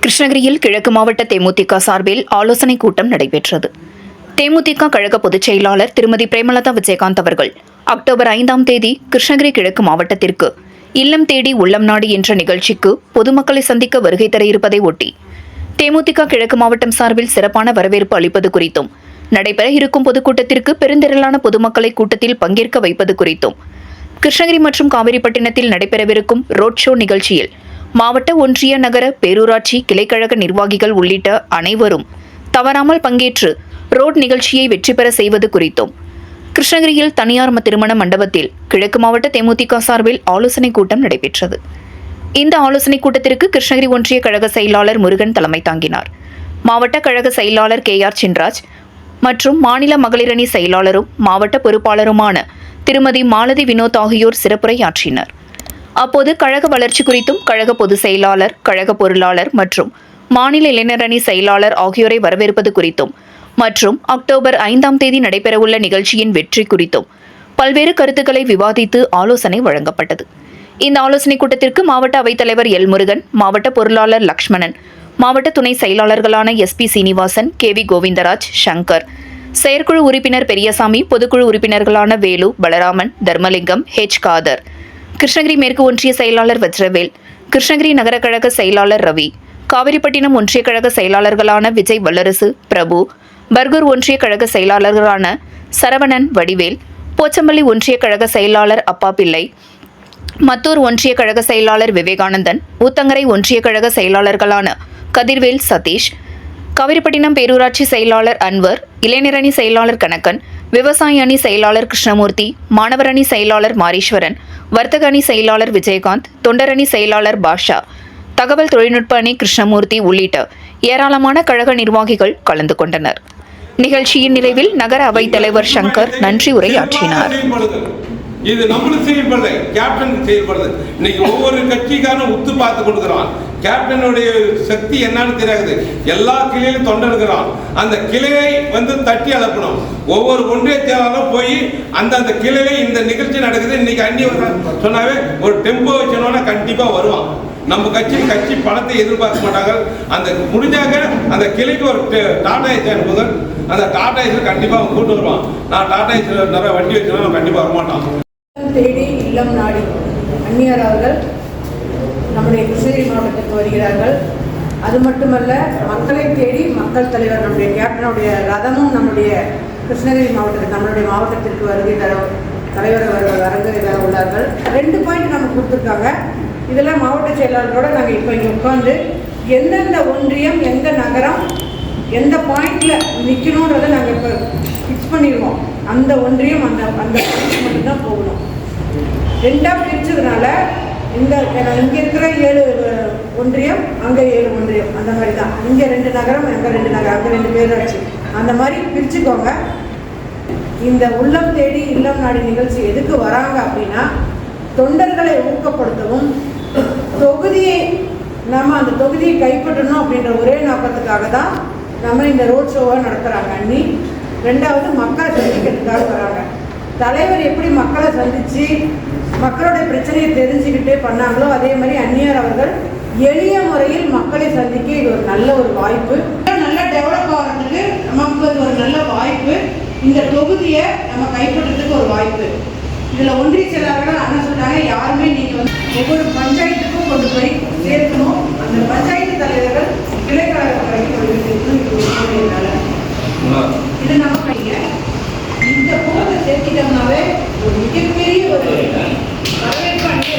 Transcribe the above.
கிருஷ்ணகிரியில் கிழக்கு மாவட்ட தேமுதிக சார்பில் ஆலோசனைக் கூட்டம் நடைபெற்றது. தேமுதிக கழக பொதுச் செயலாளர் திருமதி பிரேமலதா விஜயகாந்த் அவர்கள் அக்டோபர் ஐந்தாம் தேதி கிருஷ்ணகிரி கிழக்கு மாவட்டத்திற்கு இல்லம் தேடி உள்ளம் நாடு என்ற நிகழ்ச்சிக்கு பொதுமக்களை சந்திக்க வருகை தர இருப்பதை ஒட்டி தேமுதிக கிழக்கு மாவட்டம் சார்பில் சிறப்பான வரவேற்பு அளிப்பது குறித்தும் நடைபெற இருக்கும் பொதுக்கூட்டத்திற்கு பெருந்திரளான பொதுமக்களை கூட்டத்தில் பங்கேற்க வைப்பது குறித்தும் கிருஷ்ணகிரி மற்றும் காவிரிப்பட்டினத்தில் நடைபெறவிருக்கும் ரோட் ஷோ நிகழ்ச்சியில் மாவட்ட ஒன்றிய நகர பேரூராட்சி கிளைக்கழக நிர்வாகிகள் உள்ளிட்ட அனைவரும் தவறாமல் பங்கேற்று ரோட் நிகழ்ச்சியை வெற்றி பெற செய்வது குறித்தும் கிருஷ்ணகிரியில் தனியார் ம- திருமண மண்டபத்தில் கிழக்கு மாவட்ட தேமுதிக சார்பில் ஆலோசனைக் கூட்டம் நடைபெற்றது. இந்த ஆலோசனைக் கூட்டத்திற்கு கிருஷ்ணகிரி ஒன்றிய கழக செயலாளர் முருகன் தலைமை தாங்கினார். மாவட்ட கழக செயலாளர் கே ஆர் சின்ராஜ் மற்றும் மாநில மகளிரணி செயலாளரும் மாவட்ட பொறுப்பாளருமான திருமதி மாலதி வினோத் ஆகியோர் சிறப்புரையாற்றினர். அப்போது கழக வளர்ச்சி குறித்தும் கழக பொதுச் செயலாளர் கழக பொருளாளர் மற்றும் மாநில இளைஞரணி செயலாளர் ஆகியோரை வரவேற்பது குறித்தும் மற்றும் அக்டோபர் ஐந்தாம் தேதி நடைபெறவுள்ள நிகழ்ச்சியின் வெற்றி குறித்தும் பல்வேறு கருத்துக்களை விவாதித்து ஆலோசனை வழங்கப்பட்டது. இந்த ஆலோசனைக் கூட்டத்திற்கு மாவட்ட அவைத்தலைவர் எல். முருகன் மாவட்ட பொருளாளர் லக்ஷ்மணன் மாவட்ட துணை செயலாளர்களான S. P. Srinivasan K. V. Govindaraj Shankar செயற்குழு உறுப்பினர் பெரியசாமி பொதுக்குழு உறுப்பினர்களான வேலு பலராமன் தர்மலிங்கம் ஹெச். காதர் கிருஷ்ணகிரி மேற்கு ஒன்றிய செயலாளர் வஜ்ரவேல் கிருஷ்ணகிரி நகர கழக செயலாளர் ரவி காவிரிப்பட்டினம் ஒன்றிய கழக செயலாளர்களான விஜய் வல்லரசு பிரபு பர்கூர் ஒன்றிய கழக செயலாளர்களான சரவணன் வடிவேல் போச்சம்பள்ளி ஒன்றிய கழக செயலாளர் அப்பா பிள்ளை மத்தூர் ஒன்றிய கழக செயலாளர் விவேகானந்தன் ஊத்தங்கரை ஒன்றிய கழக செயலாளர்களான கதிர்வேல் சதீஷ் காவிரிப்பட்டினம் பேரூராட்சி செயலாளர் அன்வர் இளைஞரணி செயலாளர் கணக்கன் விவசாய அணி செயலாளர் கிருஷ்ணமூர்த்தி மாணவர் அணி செயலாளர் மாரீஸ்வரன் வர்த்தக அணி செயலாளர் விஜயகாந்த் தொண்டரணி செயலாளர் பாஷா தகவல் தொழில்நுட்ப அணி கிருஷ்ணமூர்த்தி உள்ளிட்ட ஏராளமான கழக நிர்வாகிகள் கலந்து கொண்டனர். நிகழ்ச்சியின் நிறைவில் நகர அவைத் தலைவர் சங்கர் நன்றி உரையாற்றினார். இது நம்மளுக்கு செயல்படுது கேப்டனுக்கு செயல்படுது. இன்னைக்கு ஒவ்வொரு கட்சிக்காரனும் உத்து பார்த்து கொடுக்குறான். கேப்டனுடைய சக்தி என்னன்னு தெரியாது. எல்லா கிளையிலும் தொண்டனுக்கிறான் அந்த கிளையை வந்து தட்டி அளக்கணும் ஒவ்வொரு ஒன்றிய செயலாளரும் போய் அந்த அந்த கிளையில இந்த நிகழ்ச்சி நடக்குது. இன்னைக்கு அண்ணி சொன்னாவே ஒரு டெம்போ வச்சோன்னா கண்டிப்பா வருவான். நம்ம கட்சி கட்சி பணத்தை எதிர்பார்க்க மாட்டாங்க. அந்த முடிஞ்சாக அந்த கிளைக்கு ஒரு டாடா ஏசி அனுப்புதல் அந்த டாடா ஏசியில் கண்டிப்பாக கூட்டு வருவான். நான் டாடா ஏசியில் நிறைய வண்டி வச்சுருந்தா கண்டிப்பாக வரமாட்டான். தேடி இல்லம் நாடி அந்நியர் அவர்கள் நம்முடைய கிருஷ்ணகிரி மாவட்டத்திற்கு வருகிறார்கள். அது மட்டுமல்ல மக்களை தேடி மக்கள் தலைவர் நம்முடைய கேப்டனுடைய ரதமும் நம்முடைய கிருஷ்ணகிரி மாவட்டத்தில் நம்மளுடைய மாவட்டத்திற்கு வருகை தர தலைவர் அவர்கள் வருகை உள்ளார்கள். ரெண்டு பாயிண்ட் நமக்கு கொடுத்துருக்காங்க. இதெல்லாம் மாவட்ட செயலாளரோட நாங்கள் இப்போ இங்கே உட்காந்து எந்தெந்த ஒன்றியம் எந்த நகரம் எந்த பாயிண்டில் நிற்கணுன்றதை நாங்கள் இப்போ ஃபிக்ஸ் பண்ணிடுவோம். அந்த ஒன்றியம் அந்த அந்த பாயிண்ட் மட்டும்தான் போகணும். ரெண்டாக பிரிச்சதுனால இந்த இங்கே இருக்கிற ஏழு ஒன்றியம் அங்கே ஏழு ஒன்றியம் அந்த மாதிரி தான் இங்கே ரெண்டு நகரம் அங்கே ரெண்டு நகரம் அங்கே ரெண்டு பேராட்சி அந்த மாதிரி பிரிச்சுக்கோங்க. இந்த உள்ளம் தேடி இல்லம் நாடி நிகழ்ச்சி எதுக்கு வராங்க அப்படின்னா தொண்டர்களை ஊக்கப்படுத்தவும் தொகுதியை நம்ம அந்த தொகுதியை கைப்பற்றணும் அப்படின்ற ஒரே நோக்கத்துக்காக தான் நம்ம இந்த ரோட் ஷோவை நடத்துகிறாங்க அண்ணி. ரெண்டாவது மக்களை சந்திக்கிறதுக்காக வராங்க. தலைவர் எப்படி மக்களை சந்தித்து மக்களுடைய பிரச்சனையை தெரிஞ்சுக்கிட்டு பண்ணாங்களோ அதே மாதிரி அந்நியர் அவர்கள் எளிய முறையில் மக்களை சந்திக்க இது ஒரு நல்ல ஒரு வாய்ப்பு. நல்லா டெவலப் ஆகிறதுக்கு நமக்கு அது ஒரு நல்ல வாய்ப்பு. இந்த தொகுதியை நம்ம கைப்பற்றதுக்கு ஒரு வாய்ப்பு. இதில் ஒன்றிய செயலாளர்கள் அண்ணன் சொன்னாங்க யாருமே நீங்கள் வந்து ஒவ்வொரு பஞ்சாயத்துக்கும் கொண்டு போய் சேர்க்கணும். அந்த பஞ்சாயத்து தலைவர்கள் கிளைக்கழக வரைக்கும் கொண்டு போய் சேர்க்கணும் இது ஒரு சூழ்நிலையினால. இது நம்ம கைங்க இந்த கூட்டத்தை சேர்த்திட்டோம்னாவே ஒரு மிகப்பெரிய ஒரு வரவேற்பு அடைய